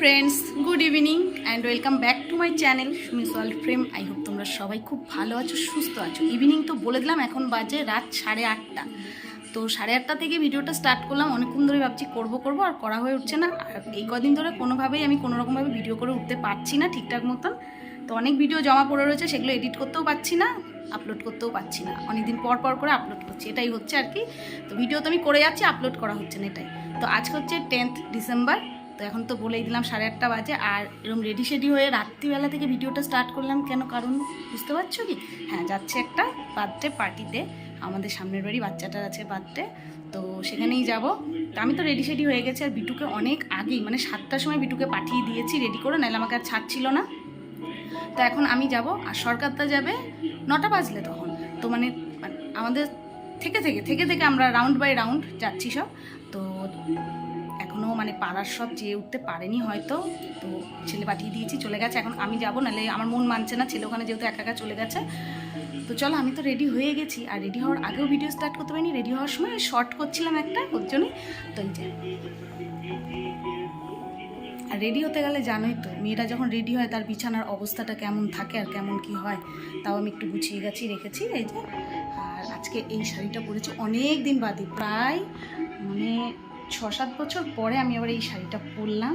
Friends good evening and welcome back to my channel Sumi's world frame I hope তোমরা সবাই খুব ভালো আছো, সুস্থ আছো। ইভিনিং তো বলে দিলাম, এখন বাজে রাত সাড়ে আটটা। তো সাড়ে আটটা থেকে ভিডিওটা স্টার্ট করলাম, অনেকক্ষণ ধরে ভাবছি করব করব, আর করা হয়ে উঠছে না। আর এই কদিন ধরে কোনোভাবেই আমি কোনো রকমভাবে ভিডিও করে উঠতে পারছি না ঠিকঠাক মতন। তো অনেক ভিডিও জমা পড়ে রয়েছে, সেগুলো এডিট করতেও পারছি না আপলোড করতেও পারছি না। অনেকদিন পর পর করে আপলোড করছি, এটাই হচ্ছে আর কি। তো ভিডিও তো আমি করে যাচ্ছি আপলোড করা হচ্ছে না, এটাই। তো আজকে হচ্ছে টেন্থ ডিসেম্বর তো এখন তো বলেই দিলাম সাড়ে আটটা বাজে আর এরকম রেডি শেডি হয়ে রাত্রিবেলা থেকে ভিডিওটা স্টার্ট করলাম। কেন কারণ, বুঝতে পারছ কি? হ্যাঁ যাচ্ছে একটা বার্থডে পার্টিতে আমাদের সামনের বাড়ি বাচ্চাটার আছে বার্থডে তো সেখানেই যাব। তো আমি তো রেডি শেডি হয়ে গেছি আর বিটুকে অনেক আগেই মানে সাতটার সময় বিটুকে পাঠিয়ে দিয়েছি রেডি করে, নাহলে আমাকে আর ছাড়ছিল না। তো এখন আমি যাব আর সরকারটা যাবে নটা বাজলে তখন। তো মানে মানে আমাদের থেকে থেকে থেকে থেকে আমরা রাউন্ড বাই রাউন্ড যাচ্ছি সব। তো এখনও মানে পাড়ার সব যেয়ে উঠতে পারেনি হয়তো। তো ছেলে পাঠিয়ে দিয়েছি, চলে গেছে। এখন আমি যাব, নাহলে আমার মন মানছে না, ছেলে ওখানে যেহেতু একা একা চলে গেছে। তো চলো, আমি তো রেডি হয়ে গেছি। আর রেডি হওয়ার আগেও ভিডিও স্টার্ট করতে পারিনি রেডি হওয়ার সময় শর্ট করছিলাম একটা, ওর জন্যই। তো এই আর রেডি হতে গেলে জানোই তো, মেয়েটা যখন রেডি হয়, তার বিছানার অবস্থাটা কেমন থাকে আর কেমন কি হয়, তাও আমি একটু গুছিয়ে গেছি রেখেছি। এই যে, আর আজকে এই শাড়িটা পরেছি অনেক দিন বাদে, প্রায় মানে ছ সাত বছর পরে আমি আবার এই শাড়িটা পরলাম।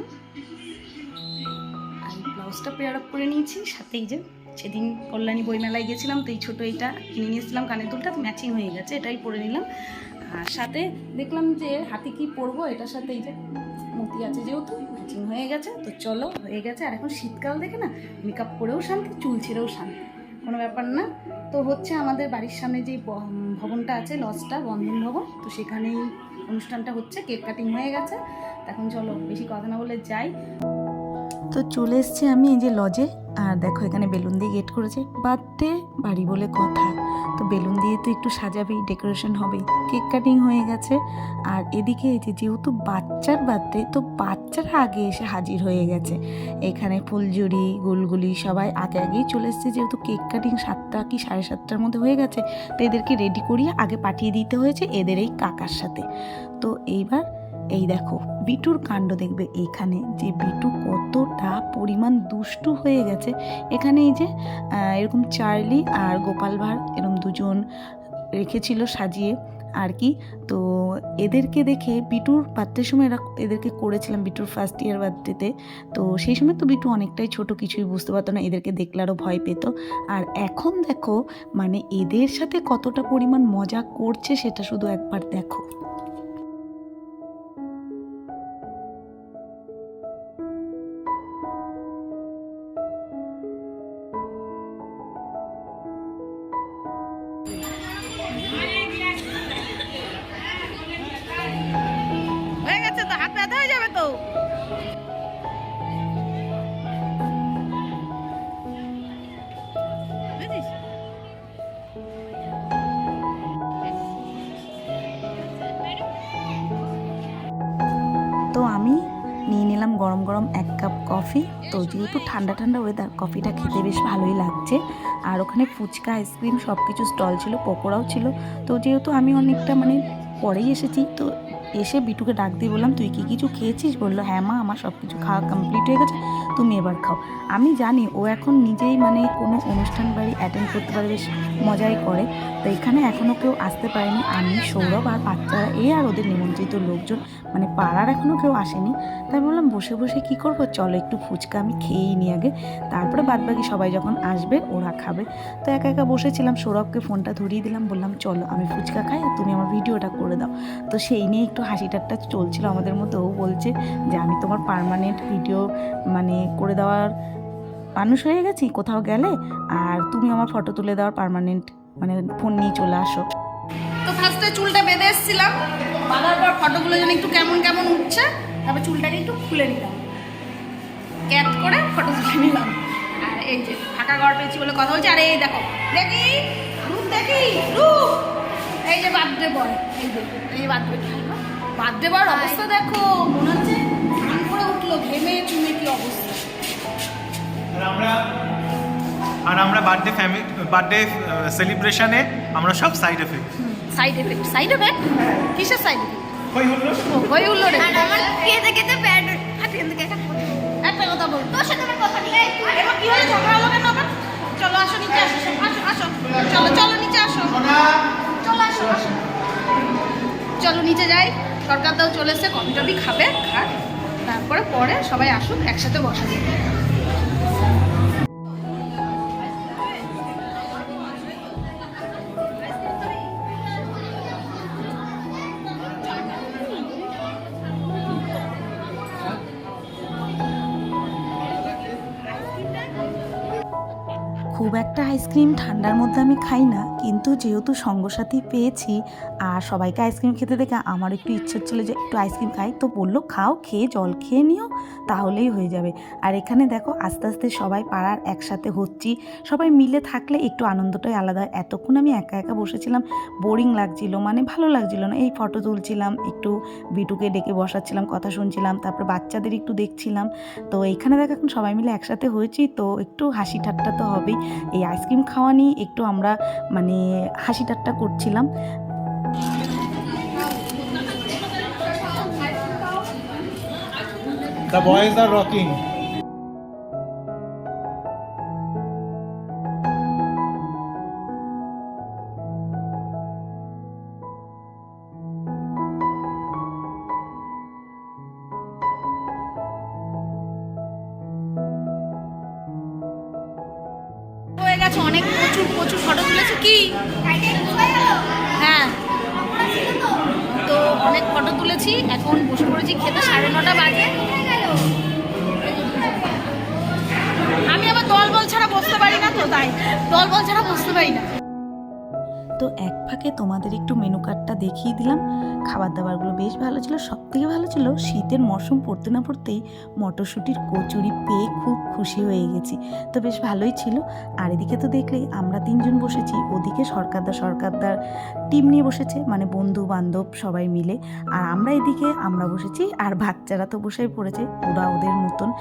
আর এই ব্লাউজটা পেয়ার আপ করে নিয়েছি। সাথে এই যে সেদিন কল্যাণী বইমেলায় গেছিলাম, তো এই ছোটো এইটা কিনে নিয়েছিলাম কানের দুলটা ম্যাচিং হয়ে গেছে, এটাই পরে নিলাম। আর সাথে দেখলাম যে হাতে কি পরবো, এটার সাথে এই যে মতি আছে যেহেতু ম্যাচিং হয়ে গেছে, তো চলো হয়ে গেছে। আর এখন শীতকাল দেখে না মেকআপ করেও শান্তি, চুল ছেড়েও শান্তি। কোনো ব্যাপার না। তো হচ্ছে আমাদের বাড়ির সামনে যে ভবনটা আছে, লজটা বন্ধন ভবন তো সেখানেই অনুষ্ঠানটা হচ্ছে, কেক কাটিং হয়ে গেছে। এখন চলো, বেশি কথা না বলে যাই। তো চলে এসছি আমি এই যে লজে আর দেখো, এখানে বেলুন দিয়ে গেট করেছে। বার্থডে বাড়ি বলে কথা। তো বেলুন দিয়ে তো একটু সাজাবেই, ডেকোরেশন হবেই। কেক কাটিং হয়ে গেছে। আর এদিকে এই যে যেহেতু বাচ্চার বার্থডে, তো বাচ্চারা আগে এসে হাজির হয়ে গেছে। এখানে ফুলঝুরি, গুলগুলি সবাই আগে আগেই চলে এসছে। যেহেতু কেক কাটিং সাতটা কি সাড়ে সাতটার মধ্যে হয়ে গেছে, তো এদেরকে রেডি করিয়ে আগে পাঠিয়ে দিতে হয়েছে এদের এই কাকার সাথে। তো এইবার এই দেখো, বিটুর কাণ্ড দেখবে এখানে যে বিটু কতটা পরিমাণ দুষ্টু হয়ে গেছে। এখানে এই যে এরকম চার্লি আর গোপাল ভাঁড় এরকম দুজন রেখেছিল সাজিয়ে আর কি। তো এদেরকে দেখে বিটুর বার্থডের সময় এরা এদেরকে করেছিলাম বিটুর ফার্স্ট ইয়ার বার্থডেতে তো। সেই সময় তো বিটু অনেকটাই ছোট, কিছুই বুঝতে পারতো না, এদেরকে দেখলে আরও ভয় পেত। আর এখন দেখো মানে এদের সাথে কতটা পরিমাণ মজা করছে সেটা শুধু একবার দেখো। তো। তো আমি নিয়ে নিলাম গরম গরম এক কাপ কফি। তো যেহেতু ঠান্ডা ঠান্ডা ওয়েদার কফিটা খেতে বেশ ভালোই লাগছে। আর ওখানে ফুচকা আইসক্রিম সব কিছু স্টল ছিল, পকোড়াও ছিল। তো যেহেতু আমি অনেকটা মানে পরেই এসেছি, তো এসে বিটুকে ডাক দিয়ে বললাম, তুই কি কিছু খেয়েছিস? বলল হ্যাঁ মা, আমার সব কিছু খাওয়া কমপ্লিট হয়ে গেছে, তুমি এবার খাও। আমি জানি ও এখন নিজেই মানে কোনো অনুষ্ঠান বাড়ি অ্যাটেন্ড করতে পারে, বেশ মজাই করে। তো এখানে এখনও কেউ আসতে পারেনি। আমি, সৌরভ আর বাচ্চারা এই আর ওদের নিমন্ত্রিত লোকজন মানে পাড়ার এখনও কেউ আসেনি। তাই বললাম, বসে বসে কি করব? চলো একটু ফুচকা আমি খেয়েই নিই আগে। তারপরে বাদবাকি সবাই যখন আসবে, ওরা খাবে। তো একা একা বসেছিলাম, সৌরভকে ফোনটা ধরিয়ে দিলাম, বললাম, চলো আমি ফুচকা খাই তুমি আমার ভিডিওটা করে দাও। তো সেই নিয়ে একটু হাসি ঠাট্টা চলছিল আমাদের মধ্যে। ও বলছে যে, আমি তোমার পারমানেন্ট ভিডিও মানে করে দেওয়ার মানুষ হয়ে গেছি, কোথাও গেলে? আর তুমি আমার ফটো তুলে দেওয়ার পার্মানেন্ট মানে ফোন নিয়ে চলে আসো। তো ফার্স্টে চুলটা বেঁধে এসেছিলাম। বাঁধার পর ফটোগুলো যেন একটু কেমন কেমন উঠছে, তারপর চুলটাকে একটু খুলে নিলাম। ক্যাপ করে ফটো তুলে নিলাম। আর এই যে ফাঁকা ঘর পেয়েছি বলে কথা বলছি। আর এই দেখো, দেখি, রূপ দেখি, রূপ। এই যে বার্থডে বয়, এই যে, এই বার্থডে বার্থডে বয়ের অবস্থা দেখো। মনে হচ্ছে স্নান করে উঠল ঘেমে চুমে কি অবস্থা। আর আমরা আর আমরা বার্থডে ফ্যামিলি বার্থডে সেলিব্রেশনে আমরা সব side effect side effect side effect কিসের সাইড এফেক্ট হই হলো হয়ে উঠল রে। আর আমার খেতে খেতে প্যাড হাতে থেকে একটা একটা কথা বলব তোর সাথে আমার কথা নেই। এবার কি হলো? ঝগড়া হলো কেন আবার? চলো আসো নিচে আসো আসো আসো চলো চলো নিচে আসো। চলো আসো আসো। চলো নিচে যাই। সরকার দাও চলে এসে কফি টফি খাবে, খাক। তারপরে পরে সবাই আসুক, একসাথে বসা যাবে খুব একটা আইসক্রিম ঠান্ডার মধ্যে আমি খাই না। কিন্তু যেহেতু সঙ্গসাথী পেয়েছি আর সবাইকে আইসক্রিম খেতে দেখে আমার একটু ইচ্ছে হচ্ছিল যে একটু আইসক্রিম খাই, তো বলল, খাও, খেয়ে জল খেয়ে নিও, তাহলেই হয়ে যাবে। আর এখানে দেখো, আস্তে আস্তে সবাই পাড়ার একসাথে হচ্ছি। সবাই মিলে থাকলে একটু আনন্দটাই আলাদা। হয় এতক্ষণ আমি একা একা বসেছিলাম, বোরিং লাগছিল মানে ভালো লাগছিল না। এই ফটো তুলছিলাম, একটু বিটুকে ডেকে বসাচ্ছিলাম, কথা শুনছিলাম, তারপর বাচ্চাদের একটু দেখছিলাম। তো এইখানে দেখ, এখন সবাই মিলে একসাথে হয়েছি, তো একটু হাসি ঠাট্টা তো হবেই। এই আইসক্রিম খাওয়া নিয়ে একটু আমরা মানে হাসি ঠাট্টা করছিলাম The boys are rocking. হ্যাঁ। তো অনেক ফটো তুলেছি, এখন বসে পড়েছি খেতে, সাড়ে নটা বাজে। আমি আবার দল বল ছাড়া বসতে পারি না তো, তাই। দল বল ছাড়া বসতে পারি না। তো এক ফাঁকে তোমাদের একটু মেনু কার্ডটা দেখিয়ে দিলাম। খাবার দাবারগুলো বেশ ভালো ছিল। সব থেকে ভালো ছিল শীতের মরশুম পড়তে না পড়তেই মটরশুঁটির কচুরি পেয়ে খুব খুশি হয়ে গেছি। তো বেশ ভালোই ছিল। আর এদিকে তো দেখলেই আমরা তিনজন বসেছি। ওদিকে সরকারদা, সরকারদার টিম নিয়ে বসেছে। মানে বন্ধু, বান্ধব সবাই মিলে। আর আমরা এদিকে আমরা বসেছি। আর বাচ্চারা তো বসেই পড়েছে। ওরা ওদের মতন।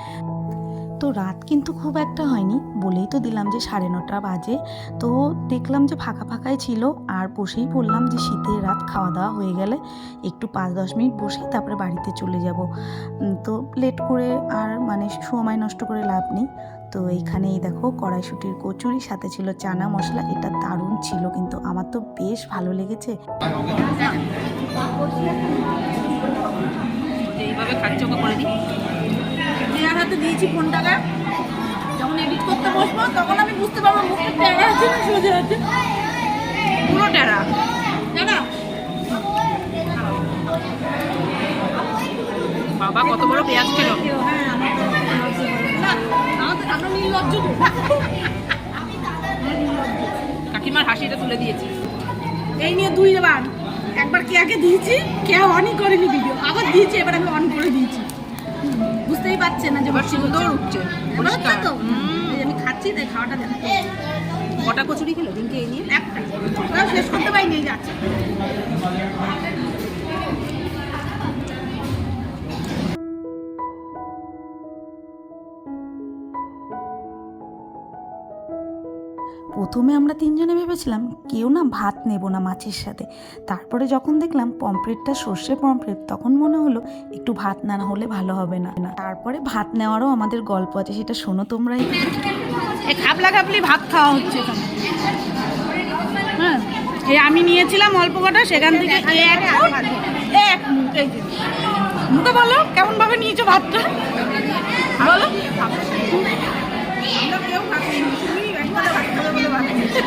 তো রাত কিন্তু খুব একটা হয়নি। বলেই তো দিলাম যে সাড়ে নটা বাজে। তো দেখলাম যে ফাঁকা ফাঁকাই ছিল। আর বসেই বললাম যে শীতের রাত খাওয়া দাওয়া হয়ে গেলে একটু পাঁচ দশ মিনিট বসেই তারপরে বাড়িতে চলে যাব। তো লেট করে আর মানে সময় নষ্ট করে লাভ নেই। তো এইখানে এই দেখো কড়াইশুটির কচুরি, সাথে ছিল চানা মশলা। এটা দারুণ ছিল কিন্তু আমার তো বেশ ভালো লেগেছে। এইভাবে করে দিই হাতে দিয়েছি ফোনটাকে। যখন এডিট করতে বসবো তখন আমি বুঝতে পারব মুখটা টেরা আছে না সোজা আছে। পুরো টেরা টেরা বাবা কত বড় পেঁয়াজ ছিল? নির্লজ্জ কাকিমার হাসিটা তুলে দিয়েছি। এই নিয়ে দুই বার। একবার কেয়াকে দিয়েছি কেয়া অনই করেনি ভিডিও আবার দিয়েছি এবার আমি অন করে দিয়েছি। বুঝতেই পারছে না যে সুন্দর উঠছে পরিষ্কার। তো? আমি খাচ্ছি তাই খাওয়াটা দেখা কটা কচুরি খেলো দিনকে এই নিয়ে? একটা। শেষ করতে পারিনি যাচ্ছে প্রথমে আমরা তিনজনে ভেবেছিলাম, কেউ না ভাত নেব না মাছের সাথে। তারপরে যখন দেখলাম পমফ্রেটটা সর্ষে পমফ্রেট, তখন মনে হলো একটু ভাত না হলে ভালো হবে না। তারপরে ভাত নেওয়ারও আমাদের গল্প আছে, সেটা শোনো তোমরাই। এই খাপলা খাপলি ভাত খাওয়া হচ্ছে হ্যাঁ এই আমি নিয়েছিলাম অল্প কটা, সেখান থেকে এক এক। মুখে বলো কেমন ভাবে নিয়েছো ভাতটা? বলো আমরা কেউ খাচ্ছি না, তুমি একবেলা ভাত খাবে বলে ভাত খেয়েছো।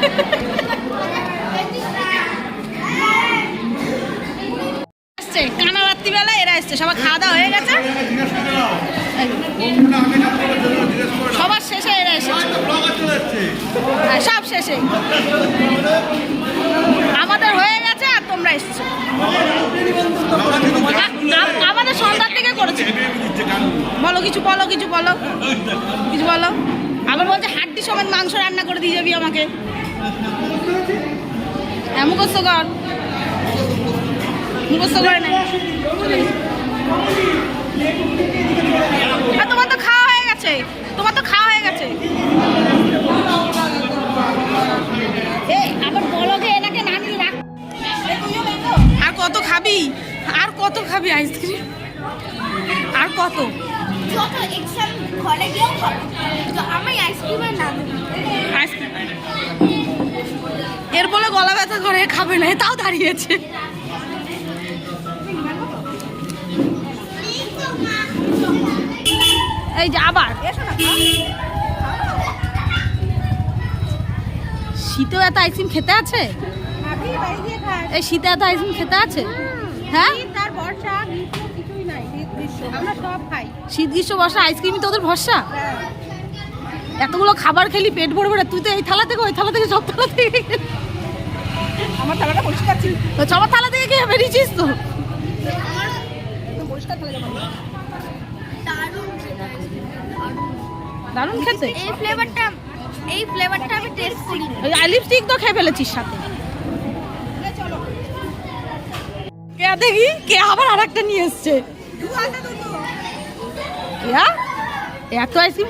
এসছে কানা রাত্রিবেলা এরা এসছে সবার খাওয়া দাওয়া হয়ে গেছে সবার শেষে এরা এসেছে হ্যাঁ, সব শেষে আমাদের হয়ে গেছে আর তোমরা এসছো আ- আ- আমাদের সন্ধ্যার থেকে করেছে। বলো, কিছু বলো কিছু বলো। কিছু বলো। আবার বলছে, হাড্ডি সমেত মাংস রান্না করে দিয়ে যাবি আমাকে। হ্যাঁ মুখস্থ কর। মুখস্থ করে না। তোমার তো খাওয়া হয়ে গেছে। তোমার তো খাওয়া হয়ে গেছে। খাবি আইসক্রিম? আর কত? যত এক্সাম ঘরে গিয়েও আমি আইসক্রিমের নাম আইসক্রিম। এর বলে গলা ব্যথা করে খাবে না তাও দাঁড়িয়েছে। এই যে আবার। শীতেও এত আইসক্রিম খেতে আছে? এই শীতে এত আইসক্রিম খেতে আছে? হ্যাঁ? বর্ষা গ্রীষ্ম কিছুই নাই শীত গ্রীষ্ম আমরা সব খাই। শীত গ্রীষ্ম বর্ষা আইসক্রিমই তোদের ভরসা। এতগুলো খাবার খেলি পেট ভরে ভরে তুই তো এই থালা থেকে ওই থালা থেকে সব থালা থেকে। আমার থালাটা পরিষ্কার ছিল। তো সবার থালা থেকে খেয়ে বেরিয়েছিস তো। পরিষ্কার থালা দারুণ খেতে। এই ফ্লেভারটা এই ফ্লেভারটা আমি টেস্ট করি ওই লিপস্টিক তো খেয়ে ফেলেছিস সাথে। কে দেখি? কে আবার আর একটা নিয়ে এসছে? কেয়া এত আইসক্রিম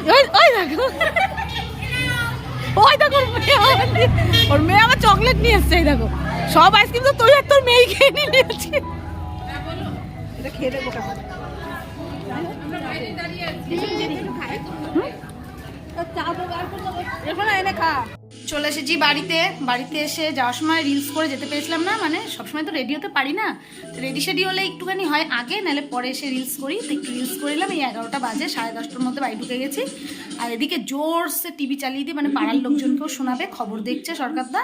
ওর মেয়ে আবার চকলেট নিয়ে এসছে, এই দেখো। সব আইসক্রিম তো তুই আর তোর মেয়ে খেয়ে নিয়ে নিয়েছিস খেয়ে কেমন? এনে খা। চলে এসেছি বাড়িতে। বাড়িতে এসে যাওয়ার সময় রিলস করে যেতে পেরেছিলাম না মানে সবসময় তো রেডি হতে পারি না। রেডি সেডি হলে একটুখানি হয় আগে, নাহলে পরে এসে রিলস করি। তো একটু রিলস করিলাম এই এগারোটা বাজে, সাড়ে দশটার মধ্যে বাড়ি ঢুকে গেছি। আর এদিকে জোরসে টিভি চালিয়ে দিয়ে মানে পাড়ার লোকজনকেও শোনাবে, খবর দেখছে সরকারদা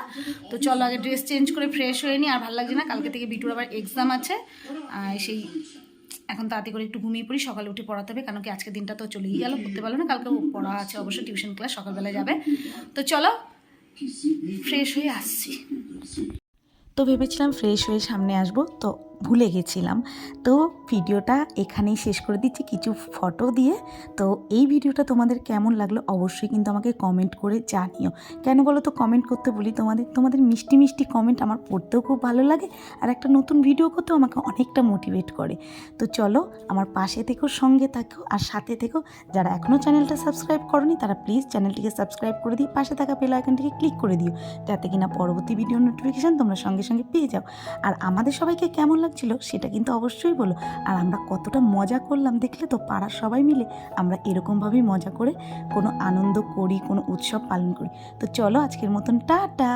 তো চলো আগে ড্রেস চেঞ্জ করে ফ্রেশ হয়ে নি, আর ভালো লাগছে না, কালকে থেকে বিটুর আবার এক্সাম আছে। সেই, এখন তাড়াতাড়ি করে একটু ঘুমিয়ে পড়ি, সকালে উঠে পড়াতে হবে, কারণ কি আজকে দিনটা তো চলেই গেল, পড়তে পারল না, কালকে পড়া আছে অবশ্যই টিউশন ক্লাস সকালবেলা যাবে। তো চলো ফ্রেশ হয়ে আসছি। তো ভেবেছিলাম ফ্রেশ হয়ে সামনে আসব তো ভুলে গেছিলাম। তো ভিডিওটা এখানেই শেষ করে দিচ্ছি। কিছু ফটো দিয়ে। তো এই ভিডিওটা তোমাদের কেমন লাগল অবশ্যই কিন্তু আমাকে কমেন্ট করে জানিও। কেন বলো তো কমেন্ট করতে বলি তোমাদের? তোমাদের মিষ্টি মিষ্টি কমেন্ট আমার পড়তেও খুব ভালো লাগে আর একটা নতুন ভিডিও করতেও আমাকে অনেকটা মোটিভেট করে। তো চলো আমার পাশে থেকেও সঙ্গে থাকো আর সাথে থেকো। যারা এখনও চ্যানেলটা সাবস্ক্রাইব করনি তারা প্লিজ চ্যানেলটিকে সাবস্ক্রাইব করে দিই পাশে থাকা বেল আইকনটিকে ক্লিক করে দিও। যাতে কিনা পরবর্তী ভিডিও নোটিফিকেশান তোমরা সঙ্গে সঙ্গে পেয়ে যাও। আর আমাদের সবাইকে কেমন লাগছিল সেটা কিন্তু অবশ্যই বলো। আর আমরা কতটা মজা করলাম, দেখলে তো পাড়ার সবাই মিলে। আমরা এরকমভাবেই মজা করে কোনো আনন্দ করি, কোনো উৎসব পালন করি। তো চলো আজকের মতন, টাটা!